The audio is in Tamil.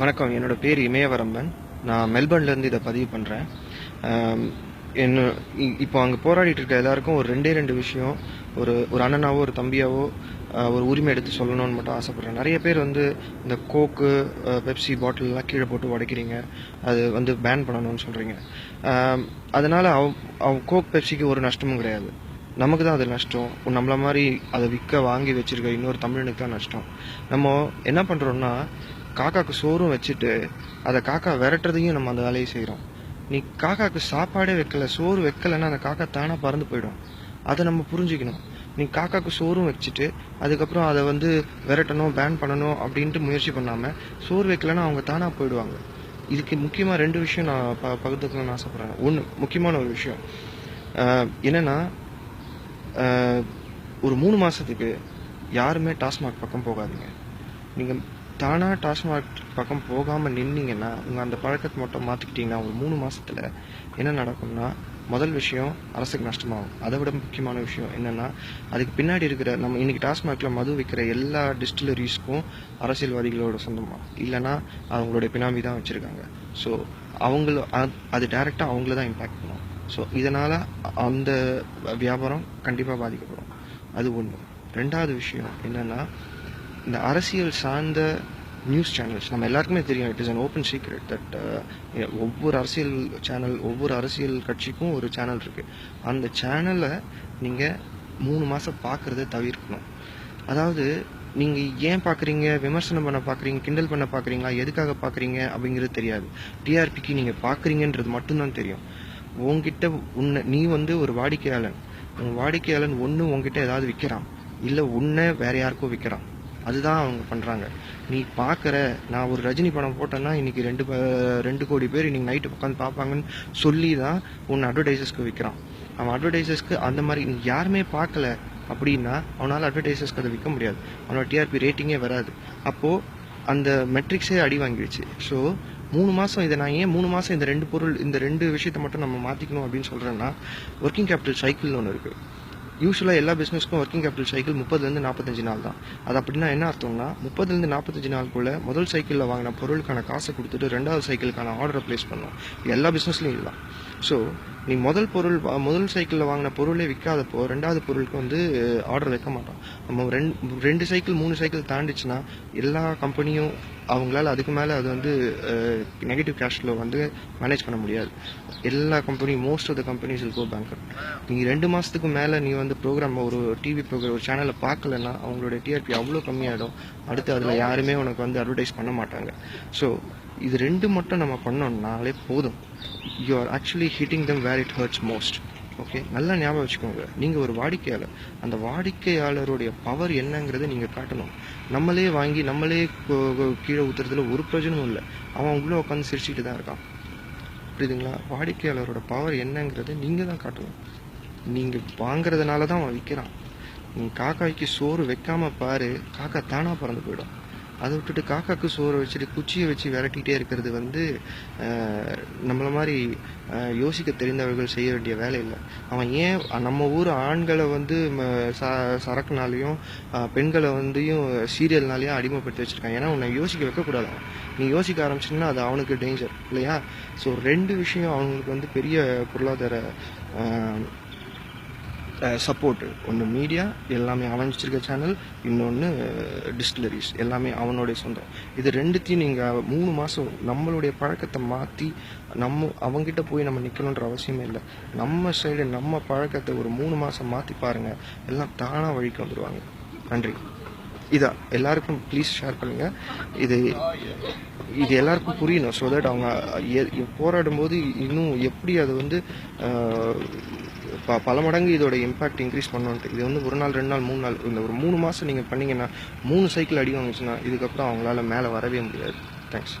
வணக்கம். என்னோட பேர் இமயவரம்பன். நான் மெல்பர்ன்லேருந்து இதை பதிவு பண்ணுறேன் என்ன இ- இப்போ அங்கே போராடிட்டு இருக்க எல்லாருக்கும் ஒரு ரெண்டே ரெண்டு விஷயம் ஒரு ஒரு அண்ணனாவோ ஒரு தம்பியாவோ ஒரு உரிமை எடுத்து சொல்லணும்னு மட்டும் ஆசைப்பட்றேன். நிறைய பேர் வந்து இந்த கோக்கு பெப்சி பாட்டிலெலாம் கீழே போட்டு உடைக்கிறீங்க. அது வந்து பேன் பண்ணணும்னு சொல்கிறீங்க அதனால் அவ அவன் கோக் பெப்சிக்கு ஒரு நஷ்டமும் கிடையாது. நமக்கு தான் அது நஷ்டம். நம்மள மாதிரி அதை விற்க வாங்கி வச்சிருக்க இன்னொரு தமிழனுக்கு தான் நஷ்டம். நம்ம என்ன பண்ணுறோம்னா காக்காவுக்கு சோறும் வச்சுட்டு அதை காக்கா விரட்டுறதையும் நம்ம அந்த வேலையை செய்கிறோம் நீ காக்காவுக்கு சாப்பாடே வைக்கல சோறு வைக்கலைன்னா அந்த காக்கா தானாக பறந்து போயிடும். அதை நம்ம புரிஞ்சுக்கணும். நீ காக்காவுக்கு சோறும் வச்சுட்டு அதுக்கப்புறம் அதை வந்து விரட்டணும் பேன் பண்ணணும் அப்படின்ட்டு முயற்சி பண்ணாமல் சோறு வைக்கலைன்னா அவங்க தானாக போயிடுவாங்க. இதுக்கு முக்கியமாக ரெண்டு விஷயம் நான் ப பகிர்ந்துக்கணும்னு ஆசைப்பட்றேன். ஒன்று முக்கியமான ஒரு விஷயம். என்னென்னா ஒரு மூணு மாதத்துக்கு யாருமே டாஸ்மாக் பக்கம் போகாதீங்க. நீங்கள் தானா டாஸ்மாக் பக்கம் போகாமல் நின்னீங்கன்னா உங்கள் அந்த பழக்கத்தை மட்டும் மாத்திக்கிட்டீங்கன்னா ஒரு மூணு மாதத்தில் என்ன நடக்கும்னா முதல் விஷயம் அரசுக்கு நஷ்டமாகும். அதை விட முக்கியமான விஷயம் என்னென்னா அதுக்கு பின்னாடி இருக்கிற நம்ம இன்றைக்கி டாஸ்மாகில் மது விற்கிற எல்லா டிஸ்டிலரிஸ்க்கும் அரசியல்வாதிகளோட சொந்தமாக இல்லைன்னா அவங்களுடைய பினாமி தான் வச்சுருக்காங்க. ஸோ அவங்கள அது- டைரெக்டாக அவங்கள தான் இம்பேக்ட் பண்ணும். ஸோ இதனால் அந்த வியாபாரம் கண்டிப்பாக பாதிக்கப்படும். அது ஒன்று ரெண்டாவது விஷயம் என்னென்னா இந்த அரசியல் சார்ந்த நியூஸ் சேனல்ஸ் நம்ம எல்லாருக்குமே தெரியும் it is an open secret that ஒவ்வொரு அரசியல் சேனல் ஒவ்வொரு அரசியல் கட்சிக்கும் ஒரு சேனல் இருக்கு. அந்த சேனலை நீங்கள் மூணு மாதம் பார்க்குறத தவிர்க்கணும். அதாவது நீங்கள் ஏன் பார்க்குறீங்க விமர்சனம் பண்ண பார்க்குறீங்க கிண்டல் பண்ண பார்க்குறீங்களா எதுக்காக பார்க்குறீங்க அப்படிங்கிறது தெரியாது. டிஆர்பிக்கு நீங்கள் பார்க்குறீங்கன்றது மட்டும்தான் தெரியும். உங்ககிட்ட உன்னை நீ வந்து ஒரு வாடிக்கையாளன். உன் வாடிக்கையாளன் ஒன்று உங்ககிட்ட ஏதாவது விற்கிறான் இல்லை உன்னை வேற யாருக்கோ விற்கிறான் அதுதான் அவங்க பண்ணுறாங்க நீ பார்க்குற நான் ஒரு ரஜினி படம் போட்டேன்னா இன்னைக்கு ரெண்டு ப- ரெண்டு கோடி பேர் இன்றைக்கி நைட்டு உட்காந்து பார்ப்பாங்கன்னு சொல்லி தான் உன்னை அட்வர்டைசஸ்க்கு விற்கிறான் அவன் அட்வர்டைசஸ்க்கு அந்த மாதிரி நீ யாருமே பார்க்கல அப்படின்னா அவனால் அட்வர்டைசஸ்க்கு அதை விற்க முடியாது. அவனோட டிஆர்பி ரேட்டிங்கே வராது. அப்போது அந்த மெட்ரிக்ஸே அடி வாங்கிடுச்சு. ஸோ மூணு மாதம் இதை நான் ஏன் மூணு மாதம் இந்த ரெண்டு பொருள் இந்த ரெண்டு விஷயத்தை மட்டும் நம்ம மாற்றிக்கணும் அப்படின்னு சொல்கிறேன்னா ஒர்க்கிங் கேபிட்டல் சைக்கிள்னு ஒன்று இருக்குது யூஸ்வலாக எல்லா பிஸ்னஸ்க்கும் ஒர்க்கிங் கேபிட்டல் சைக்கிள் முப்பதுலேருந்து நாற்பத்தஞ்சு நாள் தான். அது அப்படின்னா என்ன அர்த்தம்னா முப்பதுலேருந்து நாற்பத்தஞ்சு நாளுக்குள்ள முதல் சைக்கிளில் வாங்கின பொருளுக்கான காசை கொடுத்துட்டு ரெண்டாவது சைக்கிளுக்கான ஆர்டரை ப்ளேஸ் பண்ணணும். இது எல்லா பிஸ்னஸ்லையும் இதுதான். ஸோ நீ முதல் பொருள் முதல் சைக்கிளில் வாங்கின பொருளே விற்காதப்போ ரெண்டாவது பொருளுக்கு வந்து ஆர்டர் வைக்க மாட்டோம் நம்ம ரெண்டு ரெண்டு சைக்கிள் மூணு சைக்கிள் தாண்டிச்சுன்னா எல்லா கம்பெனியும் அவங்களால அதுக்கு மேலே அது வந்து நெகட்டிவ் கேஷ்ல வந்து மேனேஜ் பண்ண முடியாது. எல்லா கம்பெனியும் most of the companies will go bankrupt. நீ ரெண்டு மாதத்துக்கு மேலே நீ வந்து ப்ரோக்ராம் ஒரு டிவி ப்ரோக்ராம் ஒரு சேனலை பார்க்கலன்னா அவங்களுடைய டிஆர்பி அவ்வளோ கம்மியாகிடும் அடுத்து அதில் யாருமே உனக்கு வந்து அட்வர்டைஸ் பண்ண மாட்டாங்க. ஸோ இது ரெண்டு மட்டும் நம்ம பண்ணோம்னாலே போதும். You are actually hitting them where it hurts most okay நல்லா ஞாபகம் வச்சுக்கோங்க. நீங்கள் ஒரு வாடிக்கையாளர். அந்த வாடிக்கையாளருடைய பவர் என்னங்கிறத நீங்கள் காட்டணும். நம்மளே வாங்கி நம்மளே கீழே ஊத்துறதுல ஒரு பிரயோஜனமும் இல்லை. அவன் உள்ளே உட்காந்து சிரிச்சுட்டு தான் இருக்கான். புரியுதுங்களா? வாடிக்கையாளரோட பவர் என்னங்கிறத நீங்கள் தான் காட்டணும். நீங்கள் வாங்குறதுனால தான் அவன் விற்கிறான் நீ காக்காய்க்கு சோறு வைக்காம பாரு காக்கா தானா பறந்து போயிடும். அதை விட்டுட்டு காக்காக்கு சோறு வச்சுட்டு குச்சியை வச்சு விரட்டிகிட்டே இருக்கிறது வந்து நம்மளை மாதிரி யோசிக்க தெரிந்தவர்கள் செய்ய வேண்டிய வேலை இல்லை. அவன் ஏன் நம்ம ஊர் ஆண்களை வந்து ச- சரக்குனாலையும் பெண்களை வந்துயும் சீரியல்னாலையும் அடிமைப்படுத்தி வச்சுருக்கான். ஏன்னா உன்னை யோசிக்க வைக்கக்கூடாது அவன். நீ யோசிக்க ஆரம்பிச்சின்னா அது அவனுக்கு டேஞ்சர் இல்லையா? ஸோ ரெண்டு விஷயம் அவங்களுக்கு வந்து பெரிய பொருளாதார சப்போர்ட்டு ஒன்று மீடியா எல்லாமே அவன் வச்சிருக்க சேனல் இன்னொன்று டிஸ்டிலரிஸ் எல்லாமே அவனுடைய சொந்தம். இது ரெண்டுத்தையும் நீங்கள் மூணு மாதம் நம்மளுடைய பழக்கத்தை மாற்றி நம்ம அவங்ககிட்ட போய் நம்ம நிற்கணுன்ற அவசியமே இல்லை. நம்ம சைடு நம்ம பழக்கத்தை ஒரு மூணு மாதம் மாற்றி பாருங்கள் எல்லாம் தானாக வழிக்கு வந்துடுவாங்க நன்றி. இதா எல்லாருக்கும் ப்ளீஸ் ஷேர் பண்ணுங்கள் இது இது எல்லாருக்கும் புரியணும் ஸோ தட் அவங்க போராடும் போது இன்னும் எப்படி அதை வந்து ப- பல மடங்கு இதோட இம்பாக்ட் இன்க்ரீஸ் பண்ணணுன்ட்டு இது வந்து ஒரு நாள் ரெண்டு நாள் மூணு நாள் இந்த ஒரு மூணு மாதம் நீங்கள் பண்ணிங்கன்னா மூணு சைக்கிள் அடி வாங்கிச்சுன்னா இதுக்கப்புறம் அவங்களால மேலே வரவே முடியாது. தேங்க்ஸ்